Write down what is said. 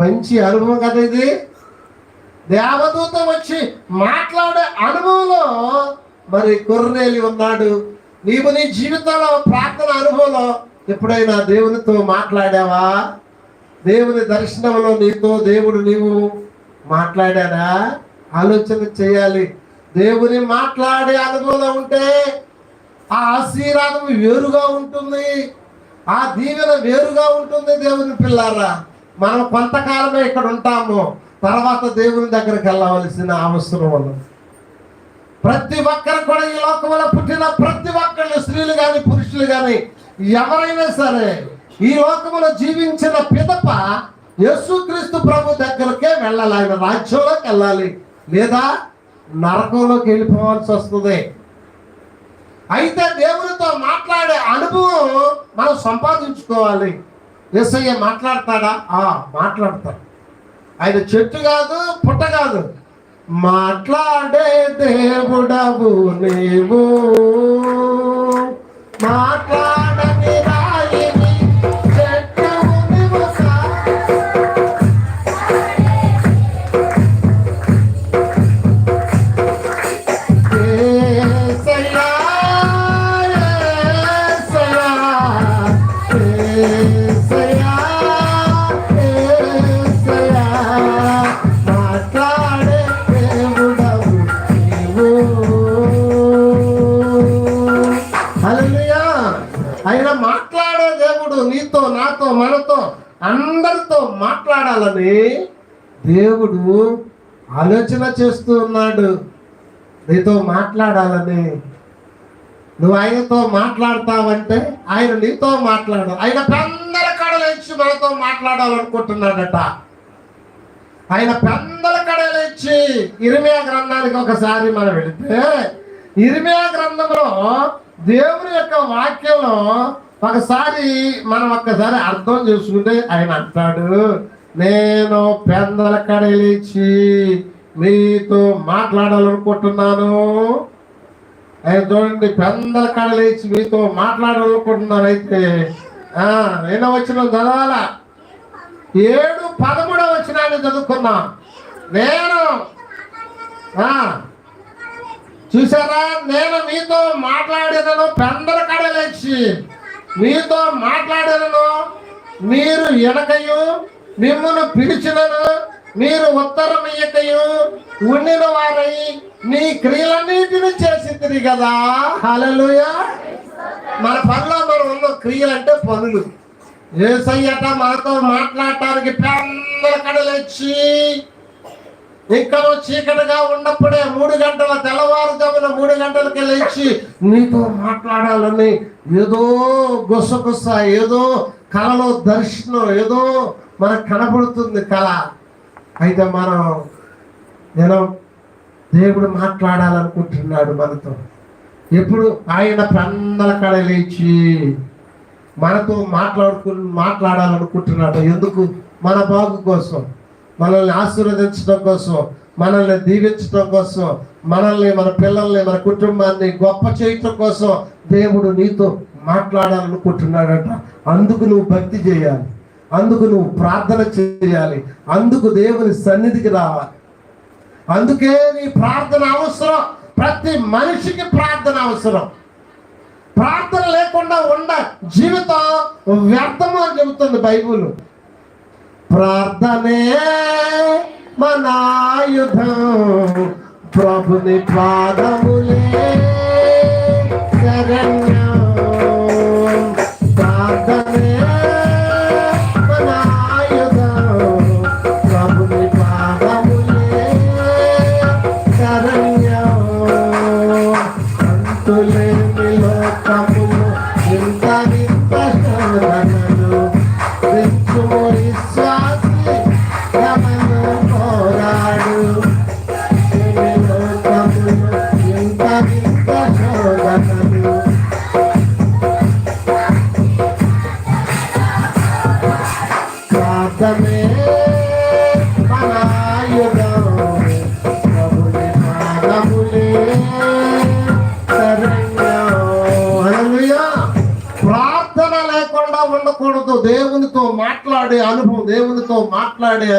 మంచి అనుభవం కదా ఇది? దేవదూత వచ్చి మాట్లాడే అనుభవంలో మరి కొర్రేలి ఉన్నాడు. నీవు నీ జీవితంలో ప్రార్థన అనుభవంలో ఎప్పుడైనా దేవునితో మాట్లాడావా? దేవుని దర్శనంలో నీతో దేవుడు నీవు మాట్లాడాడా? ఆలోచన చేయాలి. దేవుని మాట్లాడే అనుభవం ఉంటే ఆ ఆశీర్వాదం వేరుగా ఉంటుంది. ఆ దీవెన వేరుగా ఉంటుంది దేవుని పిల్లారా. మనం కొంతకాలమే ఇక్కడ ఉంటాము. తర్వాత దేవుని దగ్గరికి వెళ్ళవలసిన అవసరం ఉన్నది ప్రతి ఒక్కరు కూడా ఈ లోకంలో పుట్టిన ప్రతి ఒక్కళ్ళు స్త్రీలు కానీ పురుషులు కానీ ఎవరైనా సరే ఈ లోకంలో జీవించిన పిదప యేసుక్రీస్తు ప్రభు దగ్గరకే వెళ్ళాలి. ఆయన రాజ్యంలోకి వెళ్ళాలి. లేదా నరకంలోకి వెళ్ళిపోవాల్సి వస్తుంది. అయితే దేవునితో మాట్లాడే అనుభవం మనం సంపాదించుకోవాలి. ఎస్ఐ మాట్లాడతాడా? ఆ మాట్లాడతాడు. ఆయన చెట్టు కాదు పుట్ట కాదు. మాట్లాడే దేవుడవు నీవు. మాట్లా మనతో అందరితో మాట్లాడాలని దేవుడు ఆలోచన చేస్తూ ఉన్నాడు. నీతో మాట్లాడాలని. నువ్వు ఆయనతో మాట్లాడతావంటే ఆయన నీతో మాట్లాడు. ఆయన పెందల కడలేచి మనతో మాట్లాడాలనుకుంటున్నాడట. ఆయన పెందల కడలేచి ఇరిమియా గ్రంథానికి ఒకసారి మనం వెళితే ఇరిమియా గ్రంథంలో దేవుని యొక్క వాక్యంలో ఒకసారి మనం ఒక్కసారి అర్థం చేసుకుంటే ఆయన అంటాడు నేను పెందల కడలేచి మీతో మాట్లాడాలనుకుంటున్నాను. ఆయన చూడండి పెందల కడలేచి మీతో మాట్లాడాలనుకుంటున్నాను అయితే నేను వచ్చిన చదవాల ఏడు పదమూడవ వచ్చినాన్ని చదువుకున్నా. నేను చూసారా? నేను మీతో మాట్లాడినను పెందల కడలేచి. మీతో మాట్లాడినను మీరు ఎనకయు మిమ్మల్ని పిలిచినను మీరు ఉత్తరం ఇయ్యకయు ఉండిన వారై మీ క్రియలన్నిటిని చేసి కదా. హల్లెలూయా. మన పనిలో మనం ఉన్న క్రియలు అంటే పనులు. ఏసయ్యట మనతో మాట్లాడటానికి పెద్దల కడలొచ్చి ఇక్కడ చీకటిగా ఉన్నప్పుడే మూడు గంటల తెల్లవారుజామున మూడు గంటలకి లేచి నీతో మాట్లాడాలని ఏదో గుసగుస ఏదో కళలో దర్శనం ఏదో మనకు కనబడుతుంది కళ. అయితే మనం నేను దేవుడు మాట్లాడాలనుకుంటున్నాడు మనతో. ఎప్పుడు ఆయన ప్రన్నల కళ లేచి మనతో మాట్లాడుకు మాట్లాడాలనుకుంటున్నాడు. ఎందుకు? మన బాగు కోసం. మనల్ని ఆశీర్వదించడం కోసం మనల్ని దీవించడం కోసం మనల్ని మన పిల్లల్ని మన కుటుంబాన్ని గొప్ప చేయటం కోసం దేవుడు నీతో మాట్లాడాలనుకుంటున్నాడట. అందుకు నువ్వు భక్తి చేయాలి. అందుకు నువ్వు ప్రార్థన చేయాలి. అందుకు దేవుని సన్నిధికి రావాలి. అందుకే నీ ప్రార్థన అవసరం. ప్రతి మనిషికి ప్రార్థన అవసరం. ప్రార్థన లేకుండా ఉండ జీవితం వ్యర్థము అని చెబుతుంది బైబుల్. ప్రార్థనే మనాయుధం. ప్రభుని పాదములే శరణ్యం. ప్రార్థనే మన ఆయుధం ప్రార్థనే ప్రార్థన లేకుండా ఉండకూడదు. దేవునితో మాట్లాడే అనుభవం దేవునితో మాట్లాడే